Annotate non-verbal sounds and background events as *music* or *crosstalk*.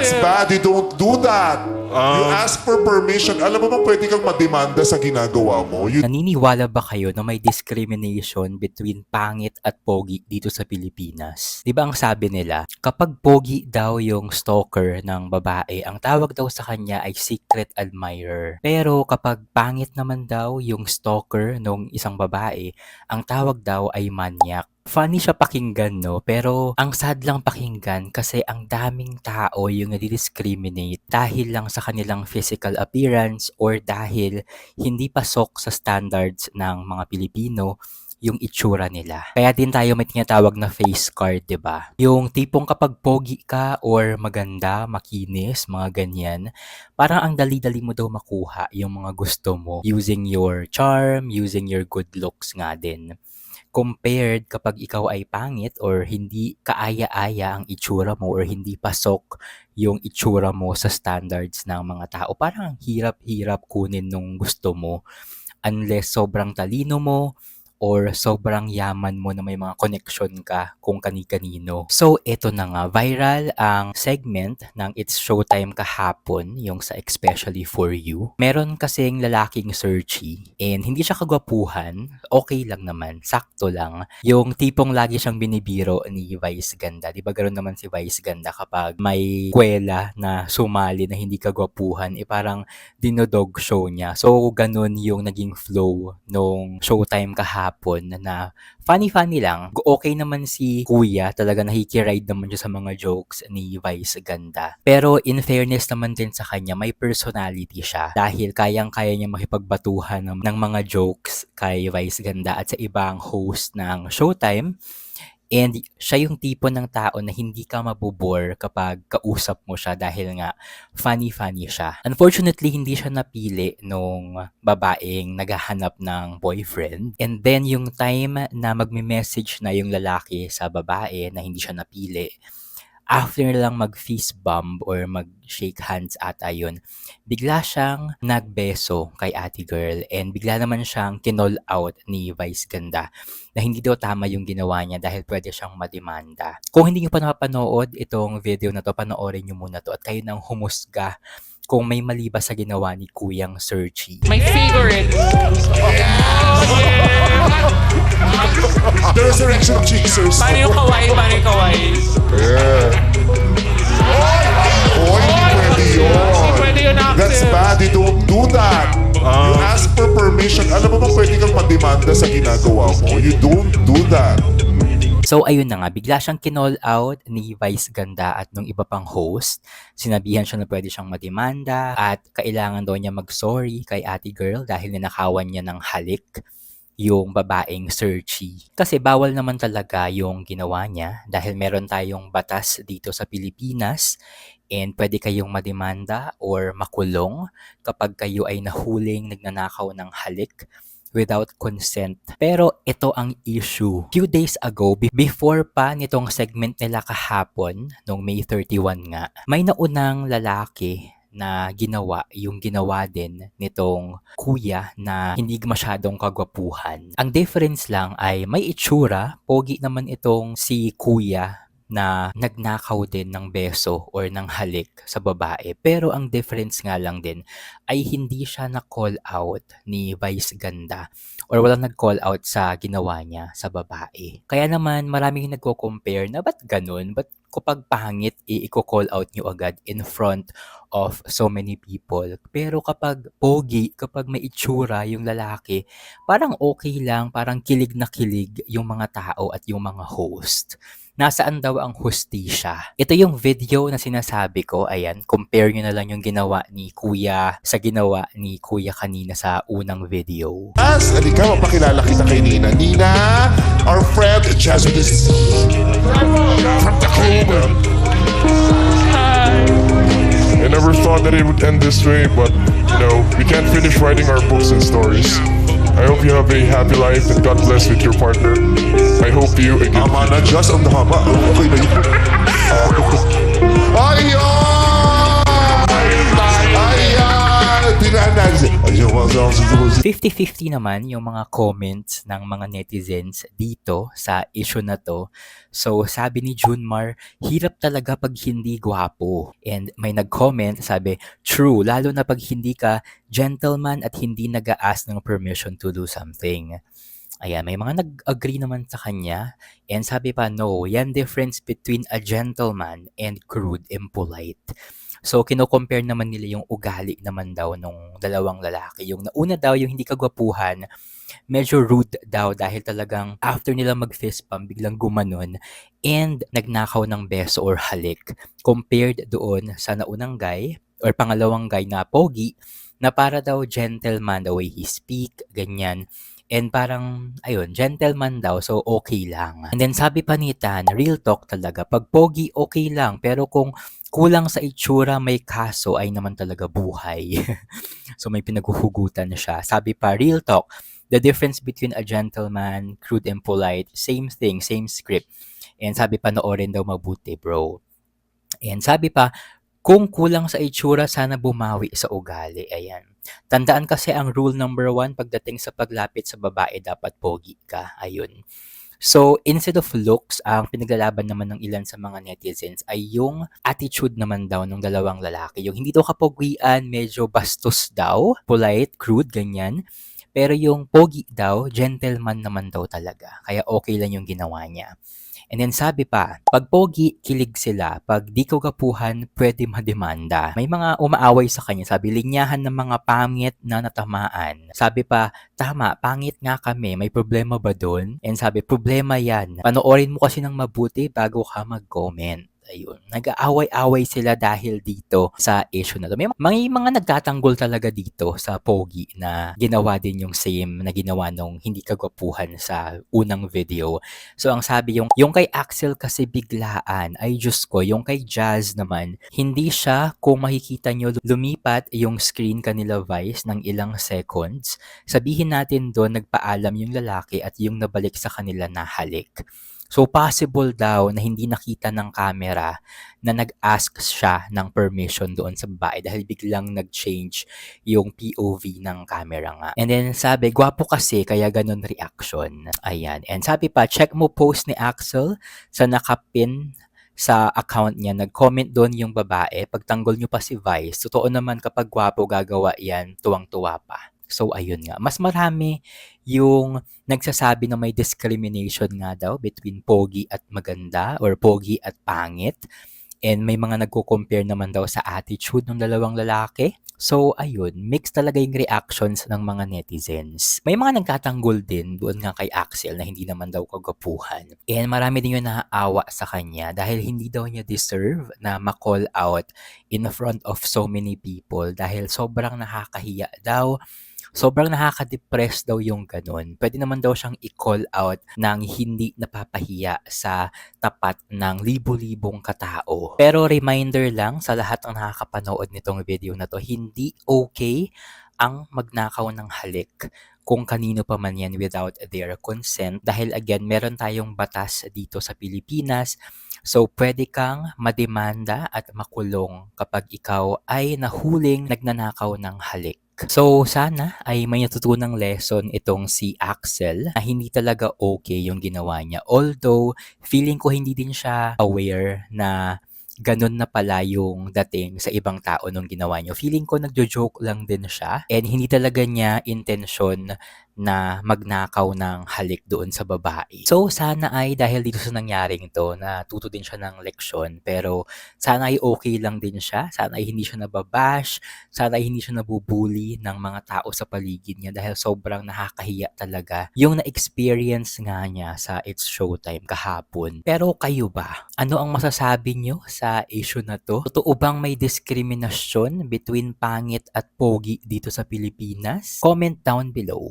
That's bad. You don't do that. you ask for permission. Alam mo ba pwede kang mademanda sa ginagawa mo? You Naniniwala ba kayo na may discrimination between pangit at pogi dito sa Pilipinas? Di ba ang sabi nila, kapag pogi daw yung stalker ng babae, ang tawag daw sa kanya ay secret admirer. Pero kapag pangit naman daw yung stalker ng isang babae, ang tawag daw ay manyak. Funny siya pakinggan, no? Pero ang sad lang pakinggan kasi ang daming tao yung nadi-discriminate dahil lang sa kanilang physical appearance or dahil hindi pasok sa standards ng mga Pilipino yung itsura nila. Kaya din tayo may tinatawag na face card, 'di ba? Yung tipong kapag pogi ka or maganda, makinis, mga ganyan, parang ang dali-dali mo daw makuha yung mga gusto mo using your charm, using your good looks nga din compared kapag ikaw ay pangit or hindi kaaya-aya ang itsura mo or hindi pasok yung itsura mo sa standards ng mga tao. Parang ang hirap-hirap kunin nung gusto mo unless sobrang talino mo or sobrang yaman mo na may mga connection ka kung kani-kanino. So, eto na nga, viral ang segment ng It's Showtime kahapon, yung sa Especially For You. Meron kasing lalaking searchy and hindi siya kagwapuhan, okay lang naman, sakto lang. Yung tipong lagi siyang binibiro ni Vice Ganda. Di ba ganoon naman si Vice Ganda kapag may kwela na sumali na hindi kagwapuhan, eh parang dinodog show niya. So, ganun yung naging flow nung Showtime kahapon na funny-funny lang. Okay naman si Kuya, talaga nakikiride naman siya sa mga jokes ni Vice Ganda. Pero in fairness naman din sa kanya, may personality siya. Dahil kayang-kaya niya makipagbatuhan ng, ng mga jokes kay Vice Ganda at sa ibang host ng Showtime. And siya yung tipo ng tao na hindi ka mabubore kapag kausap mo siya dahil nga funny-funny siya. Unfortunately, hindi siya napili nung babaeng naghahanap ng boyfriend. And then yung time na magme-message na yung lalaki sa babae na hindi siya napili, after lang mag-fist bump or mag-shake hands ata yun, bigla siyang nagbeso kay ate girl and bigla naman siyang kinall out ni Vice Ganda na hindi daw tama yung ginawa niya dahil pwede siyang mademanda. Kung hindi niyo pa napapanood itong video na to, panoorin niyo muna to at kayo nang humusga kung may mali ba sa ginawa ni Kuyang Searchy. My favorite. The resurrection of Jesus. Paano yung kawaii? Paano yung kawaii? Yeah. Oy, hindi pwede yun. Hindi pwede yun, Axel. That's bad. You don't do that. you ask for permission. Alam mo ba pwede kang mademanda sa ginagawa mo? You don't do that. So ayun na nga, bigla siyang kinall out ni Vice Ganda at nung iba pang host. Sinabihan siya na pwede siyang mademanda at kailangan daw niya mag-sorry kay ate girl dahil ninakawan niya ng halik yung babaeng searchy. Kasi bawal naman talaga yung ginawa niya dahil meron tayong batas dito sa Pilipinas and pwede kayong mademanda or makulong kapag kayo ay nahuling nagnanakaw ng halik without consent. Pero ito ang issue. Few days ago, be- before pa nitong segment nila kahapon, nung May 31 nga, may naunang lalaki na ginawa yung ginawa din nitong kuya na hindi masyadong kagwapuhan. Ang difference lang ay may itsura, pogi naman itong si kuya na nagnakaw din ng beso or ng halik sa babae. Pero ang difference nga lang din ay hindi siya na-call out ni Vice Ganda or walang nag-call out sa ginawa niya sa babae. Kaya naman maraming nagko-compare na ba't ganun? Ba't kapag pangit, i-call out nyo agad in front of so many people. Pero kapag pogi, kapag may itsura yung lalaki, parang okay lang, parang kilig na kilig yung mga tao at yung mga host nasaan daw ang hustisya. Ito yung video na sinasabi ko, ayan, compare nyo na lang yung ginawa ni Kuya sa ginawa ni Kuya kanina sa unang video. As, halika, mapakilala kita kay Nina. Nina, our friend, Jesuits. From Tacloban. I never thought that it would end this way, but you know, we can't finish writing our books and stories. I hope you have a happy life and God bless with your partner. I hope you again. Na Diyos, ang haba. *laughs* Okay na 50-50 naman yung mga comments ng mga netizens dito sa issue na to. So, sabi ni Junmar, hirap talaga pag hindi gwapo. And may nag-comment, sabi, true, lalo na pag hindi ka gentleman at hindi nag ask ng permission to do something. Ayan, may mga nag-agree naman sa kanya. And sabi pa, no, yan difference between a gentleman and crude and polite. So, kino-compare naman nila yung ugali naman daw nung dalawang lalaki. Yung nauna daw, yung hindi kagwapuhan, medyo rude daw dahil talagang after nila mag-fist pump, biglang gumanon and nagnakaw ng beso or halik compared doon sa naunang guy or pangalawang guy na pogi na para daw gentleman the way he speak, ganyan. And parang, ayun, gentleman daw, so okay lang. And then sabi pa ni Tan, real talk talaga, pag pogi, okay lang. Pero kung kulang sa itsura, may kaso, ay naman talaga buhay. *laughs* so may pinaghuhugutan siya. Sabi pa, real talk, the difference between a gentleman, crude and polite, same thing, same script. And sabi pa, noorin daw mabuti, bro. And sabi pa, kung kulang sa itsura, sana bumawi sa ugali. Ayan. Tandaan kasi ang rule number one pagdating sa paglapit sa babae, dapat pogi ka. Ayun. So, instead of looks, ang pinaglalaban naman ng ilan sa mga netizens ay yung attitude naman daw ng dalawang lalaki. Yung hindi daw kapogian, medyo bastos daw, polite, crude, ganyan. Pero yung pogi daw, gentleman naman daw talaga. Kaya okay lang yung ginawa niya. And then sabi pa, pag pogi, kilig sila. Pag di ko kapuhan, pwede mademanda. May mga umaaway sa kanya. Sabi, linyahan ng mga pangit na natamaan. Sabi pa, tama, pangit nga kami. May problema ba doon? And sabi, problema yan. Panoorin mo kasi ng mabuti bago ka mag-comment. Ayun. Nag-aaway-away sila dahil dito sa issue na to. May, may mga nagtatanggol talaga dito sa Pogi na ginawa din yung same na ginawa nung hindi kagwapuhan sa unang video. So ang sabi yung yung kay Axel kasi biglaan ay Diyos ko, yung kay Jazz naman, hindi siya kung makikita nyo lumipat yung screen kanila Vice ng ilang seconds. Sabihin natin doon nagpaalam yung lalaki at yung nabalik sa kanila na halik. So possible daw na hindi nakita ng camera na nag-ask siya ng permission doon sa babae dahil biglang nag-change yung POV ng camera nga. And then sabi, gwapo kasi kaya ganun reaction. Ayan. And sabi pa, check mo post ni Axel sa nakapin sa account niya, nag-comment doon yung babae, pagtanggol nyo pa si Vice, totoo naman kapag gwapo gagawa yan, tuwang-tuwa pa. So, ayun nga. Mas marami yung nagsasabi na may discrimination nga daw between pogi at maganda or pogi at pangit. And may mga nagko-compare naman daw sa attitude ng dalawang lalaki. So, ayun, mixed talaga yung reactions ng mga netizens. May mga nagtatanggol din doon nga kay Axel na hindi naman daw kagapuhan. And marami din yung naaawa sa kanya dahil hindi daw niya deserve na ma-call out in front of so many people dahil sobrang nakakahiya daw sobrang nakaka-depress daw yung ganun. Pwede naman daw siyang i-call out ng hindi napapahiya sa tapat ng libo-libong katao. Pero reminder lang sa lahat ng nakakapanood nitong video na to, hindi okay ang magnakaw ng halik kung kanino pa man yan without their consent. Dahil again, meron tayong batas dito sa Pilipinas So, pwede kang mademanda at makulong kapag ikaw ay nahuling nagnanakaw ng halik. So, sana ay may natutunang lesson itong si Axel na hindi talaga okay yung ginawa niya. Although, feeling ko hindi din siya aware na ganun na pala yung dating sa ibang tao nung ginawa niya. Feeling ko nagjo-joke lang din siya and hindi talaga niya intention na magnakaw ng halik doon sa babae. So, sana ay dahil dito sa nangyaring to, natuto din siya ng leksyon. Pero, sana ay okay lang din siya. Sana ay hindi siya nababash. Sana ay hindi siya nabubuli ng mga tao sa paligid niya dahil sobrang nakakahiya talaga yung na-experience nga niya sa It's Showtime kahapon. Pero kayo ba? Ano ang masasabi niyo sa issue na to? Totoo bang may diskriminasyon between pangit at pogi dito sa Pilipinas? Comment down below.